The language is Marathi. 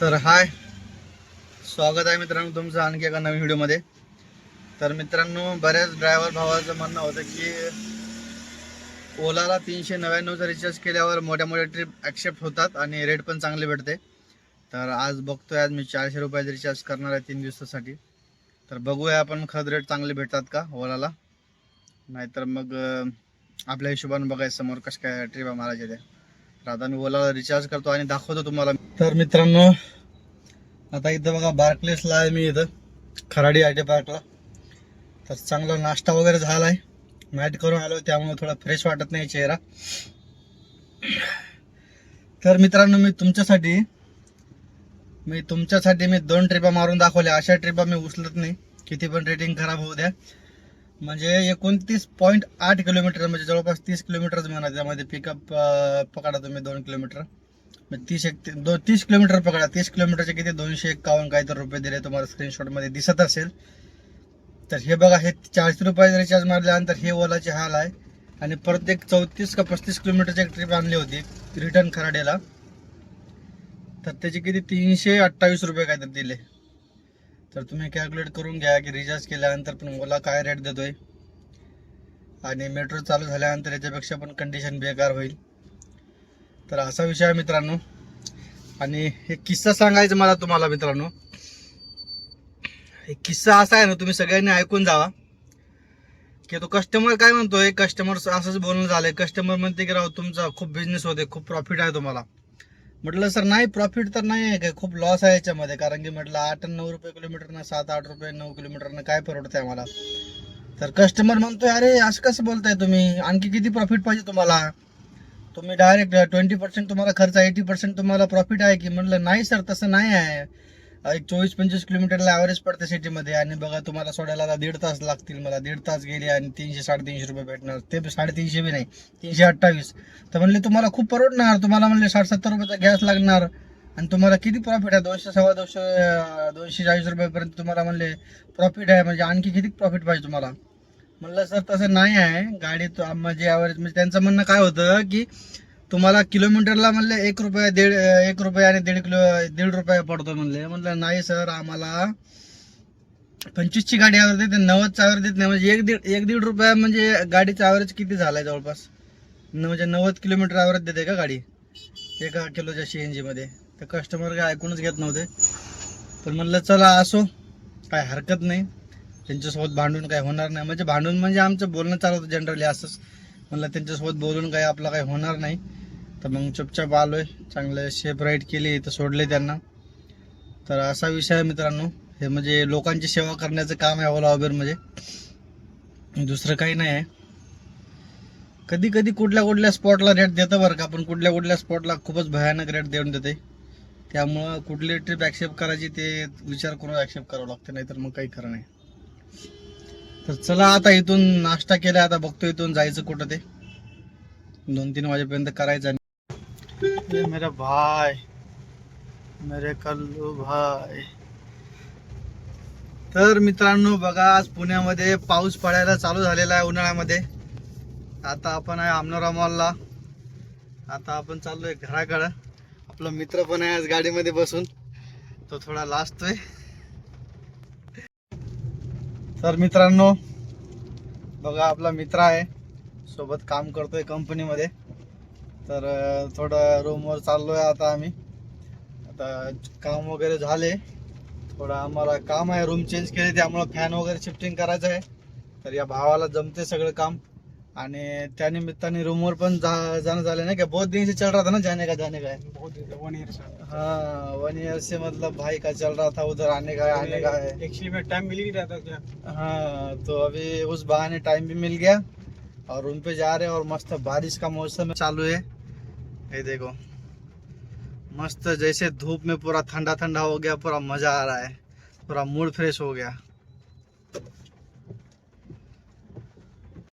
तर हाय. स्वागत आहे मित्रांनो तुमचं आणखी एका नवीन व्हिडिओमध्ये. तर मित्रांनो बऱ्याच ड्रायव्हर भावाचं म्हणणं होतं की ओलाला तीनशे नव्याण्णवचा रिचार्ज केल्यावर मोठ्या मोठ्या ट्रिप ॲक्सेप्ट होतात आणि रेट पण चांगले भेटते. तर आज बघतोय आज मी चारशे रुपयाचा रिचार्ज करणार आहे तीन दिवसासाठी. तर बघूया आपण खत रेट चांगले भेटतात का ओलाला. नाहीतर मग आपल्या हिशोबाने बघायचं समोर कसं काय ट्रिप मारायच्या त्या. आता मी ओलाला रिचार्ज करतो आणि दाखवतो तुम्हाला. तर मित्रांनो आता इथं बघा बार्कलेसला आहे मी इथं खराडी आय टी पार्कला. तर चांगला नाश्ता वगैरे झाला आहे मॅट करून आलो त्यामुळे थोडा फ्रेश वाटत नाही चेहरा. तर मित्रांनो मी तुमच्यासाठी मी तुमच्यासाठी मी दोन ट्रिपा मारून दाखवल्या. अशा ट्रिपा मी उचलत नाही. किती पण रेटिंग खराब होऊ द्या. म्हणजे एकोणतीस पॉईंट आठ किलोमीटर म्हणजे जवळपास तीस किलोमीटरच म्हणा त्यामध्ये पिकअप पकडा तुम्ही दोन किलोमीटर. मग तीस एक दो तीस किलोमीटर पकडा. तीस किलोमीटरचे किती? दोनशे एक्कावन्न काहीतरी रुपये दिले तुम्हाला स्क्रीनशॉटमध्ये दिसत असेल. तर हे बघा हे चारशे रुपये रिचार्ज मारल्यानंतर हे ओलाचे हाल आहे. आणि परत एक चौतीस का पस्तीस किलोमीटरची एक ट्रिप आणली होती रिटर्न खराडेला. तर त्याचे किती? तीनशे अठ्ठावीस रुपये काहीतरी दिले. तर तुम्ही कॅल्क्युलेट करून घ्या की रिचार्ज केल्यानंतर पण ओला काय रेट देतोय? आणि मेट्रो चालू झाल्यानंतर याच्यापेक्षा पण कंडिशन बेकार होईल. तर असा विषय आहे मित्रांनो. आणि हे किस्सा सांगायचं मला तुम्हाला मित्रांनो. एक किस्सा असा आहे ना तुम्ही सगळ्यांनी ऐकून जावा. की तो कस्टमर काय म्हणतोय? कस्टमर असंच बोलणं झालंय. कस्टमर म्हणते की राव तुमचा खूप बिझनेस होते खूप प्रॉफिट आहे तुम्हाला. म्हटलं सर नाही प्रॉफिट तर नाही आहे. काय खूप लॉस आहे याच्यामध्ये कारण की म्हटलं आठ नऊ रुपये किलोमीटरनं सात आठ रुपये नऊ किलोमीटरनं काय परवडतंय आम्हाला? तर कस्टमर म्हणतोय अरे असं कसं बोलताय तुम्ही? आणखी किती प्रॉफिट पाहिजे तुम्हाला? तुम्ही डायरेक्ट ट्वेंटी पर्सेंट तुम्हाला खर्च एटी पर्सेंट तुम्हाला प्रॉफिट आहे की? म्हटलं नाही सर तसं नाही आहे. एक चोवीस पंचवीस किलोमीटरला ॲव्हरेज पडते सिटीमध्ये आणि बघा तुम्हाला सोडायला आता दीड तास लागतील मला. दीड तास गेले आणि तीनशे साडेतीनशे रुपये भेटणार. ते साडेतीनशे बी नाही. तीनशे अठ्ठावीस. तर म्हणले तुम्हाला खूप परवडणार. तुम्हाला म्हणले साठ सत्तर रुपयाचा गॅस लागणार. आणि तुम्हाला किती प्रॉफिट आहे? दोनशे सव्वा दोनशे दोनशे चाळीस रुपयापर्यंत तुम्हाला म्हणले प्रॉफिट आहे. म्हणजे आणखी किती प्रॉफिट पाहिजे तुम्हाला? म्हणलं सर तसं नाही आहे. गाडी म्हणजे ॲव्हरेज म्हणजे त्यांचं म्हणणं काय होतं की तुम्हाला किलोमीटरला म्हणले एक रुपया दीड एक रुपया आणि दीड किलो दीड रुपया पडतो म्हणले. म्हणलं नाही सर आम्हाला पंचवीसची गाडी आवर देते नव्वदचा आवर देत नाही म्हणजे एक दीड एक दीड रुपया म्हणजे गाडीचा ॲव्हरेज किती झाला आहे जवळपास? न म्हणजे नव्वद किलोमीटर ॲव्हरेज देते का गाडी? एका किलोच्या सी एन जीमध्ये तर कस्टमर काय ऐकूनच घेत नव्हते. पण म्हणलं चला असो. काय हरकत नाही. त्यांच्यासोबत भांडून काय होणार नाही. म्हणजे भांडून म्हणजे आमचं बोलणं चालू होतं जनरली असंच. म्हणलं त्यांच्यासोबत बोलून काही आपलं काही होणार नाही. तर मग चुपचाप आलोय. चांगलं शेप राईड केली तर सोडले त्यांना. तर असा विषय आहे मित्रांनो. हे म्हणजे लोकांची सेवा करण्याचं काम आहे ओला उबेर म्हणजे. दुसरं काही नाही आहे. कधी कधी कुठल्या कुठल्या स्पॉटला रेट देतं बरं का पण कुठल्या कुठल्या स्पॉटला खूपच भयानक रेट देऊन देते. त्यामुळं कुठली ट्रिप ॲक्सेप्ट करायची ते विचार करून ॲक्सेप्ट करावं लागतं नाहीतर मग काही खरं नाही. तर चला आता इथून नाश्ता केला आता बघतो इथून जायचं कुठं ते. दोन तीन वाजेपर्यंत करायचं ये मेरा भाई मेरे कल्लू भाई। तर मित्रांनो बघा आज पुण्यामध्ये पाऊस पडायला चालू झालेला आहे उन्हाळ्यामध्ये. आता आपण आहे आमनोरा मॉलला. आता आपण चाललोय घराकडं. आपला मित्र पण आहे आज गाडीमध्ये बसून. तो थोडा लाजतोय. तर मित्रांनो बघा आपला मित्र आहे. सोबत काम करतोय कंपनीमध्ये तर थोडं रूमवर चाललोय आता आम्ही. आता काम वगैरे झाले. थोडं आम्हाला काम आहे रूम चेंज केली त्यामुळं फॅन वगैरे शिफ्टिंग करायचं आहे. तर या भावाला जमते सगळं काम. आणि त्या निमित्ताने रूमवर पण जा जाणं झालं नाही का बहुत दिन से चल रहा था ना जाने का जाने का. है वन ईयर से. हाँ वन ईयर से मतलब भाई का चल रहा था उधर आने का आने का है. एक्चुअली में टाइम मिल ही रहा था क्या? हाँ तो अभी उस बहाने टाइम भी मिल गया. और रूम पे जा रहे हैं और मस्त बारिश का मौसम चालू है. ये देखो। मस्त जैसे धूप में पूरा ठंडा ठंडा हो गया पूरा मजा आ रहा है पूरा मूड फ्रेश हो गया।